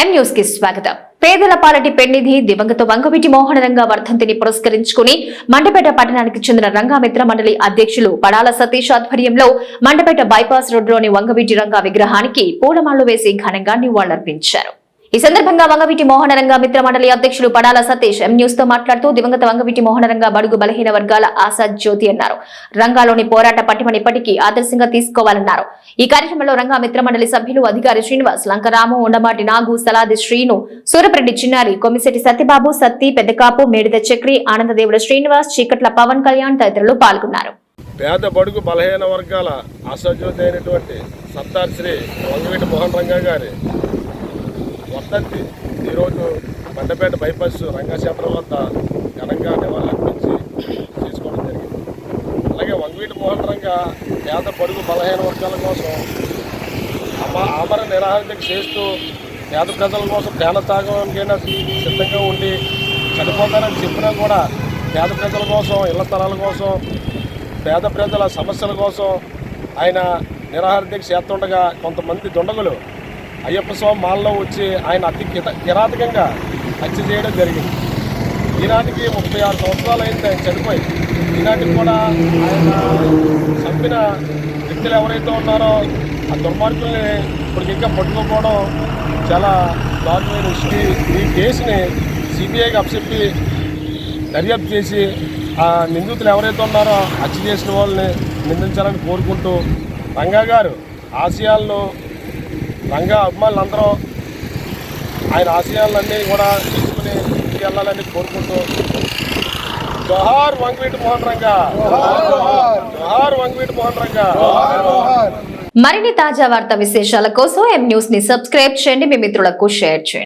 ఎం న్యూస్కి స్వాగతం. పేదల పాలటి పెన్నిధి దివంగత వంగవీటి మోహనరంగ వర్ధంతిని పురస్కరించుకుని మండపేట పట్టణానికి చెందిన రంగామిత్ర మండలి అధ్యక్షులు పడాల సతీష్ ఆధ్వర్యంలో మండపేట బైపాస్ రోడ్డులోని వంగవీటి రంగ విగ్రహానికి పూలమాలలు వేసి ఘనంగా నివాళులర్పించారు. ఈ సందర్భంగా వంగవీటి మోహనరంగ మిత్ర మండలి అధ్యక్షులు పడాల సతీష్ ఎం న్యూస్తో మాట్లాడుతూ దివంగత వంగవీటి మోహనరంగ బడుగు బలహీన వర్గాల ఆశా జ్యోతి అన్నారు. రంగాలోని పోరాట పట్టిమని ఇప్పటికీ ఆదర్శంగా తీసుకోవాలన్నారు. ఈ కార్యక్రమంలో రంగా మిత్ర మండలి సభ్యులు అధికారి శ్రీనివాస్ లంకరాము ఉండమాటి నాగు సలాది శ్రీను సూరప్రెడ్డి చిన్నారి కొమ్మిశెట్టి సత్యబాబు సత్తి పెద్దకాపు మేడిద చక్రి ఆనందదేవుడు శ్రీనివాస్ చీకట్ల పవన్ కళ్యాణ్ తదితరులు పాల్గొన్నారు. పేద బడుగు బలహీన వర్గాల ఆశాజ్యోతి అయినటువంటి సత్తార్ శ్రీ వంగవీటి మోహన్ రంగా గారి వర్ధంతి ఈరోజు బండపేట బైపాస్ రంగశాపురం వద్ద ఘనంగా నివాళులర్పించి చేసుకోవడం జరిగింది. అలాగే వంగవీటి మోహన్ రంగా పేద బడుగు బలహీన వర్గాల కోసం అమ ఆమర నిరాహారం చేస్తూ పేద ప్రజల కోసం తేన తాగడానికైనా సిద్ధంగా ఉండి చనిపోతానని చెప్పినా కూడా పేద ప్రజల కోసం ఇళ్ళ స్థలాల కోసం పేద ప్రజల సమస్యల కోసం ఆయన నిరాహార దీక్ష చేస్తుండగా కొంతమంది దుండగులు అయ్యప్ప స్వామి మాలలో వచ్చి ఆయన అతి కిత కిరాతకంగా హత్య చేయడం జరిగింది. ఈనాటికి ముప్పై ఆరు సంవత్సరాలు అయింది ఆయన చనిపోయి. ఈనాటికి కూడా ఆయన చంపిన వ్యక్తులు ఎవరైతే ఉన్నారో ఆ దుర్మార్గుల్ని ఇప్పుడు ఇంకా పట్టుకోకపోవడం చాలా దారుణమైన విషయం ఈ కేసుని సిబిఐకి అప్పచెప్పి దర్యాప్తు చేసి ఆ నిందితులు ఎవరైతే ఉన్నారో హత్య చేసిన వాళ్ళని నిందించాలని కోరుకుంటూ రంగా గారు ఆసియాల్లో రంగా అభిమానులందరూ ఆయన ఆశయాలన్నీ కూడా తీసుకుని ఇంటికి వెళ్ళాలని కోరుకుంటూ జోహార్ వంగవీటి మోహన్ రంగా. జోహార్ వంగవీటి మోహన్ రంగా. మరిన్ని తాజా వార్తా విశేషాల కోసం ఎం న్యూస్ని సబ్స్క్రైబ్ చేయండి. మీ మిత్రులకు షేర్ చేయండి.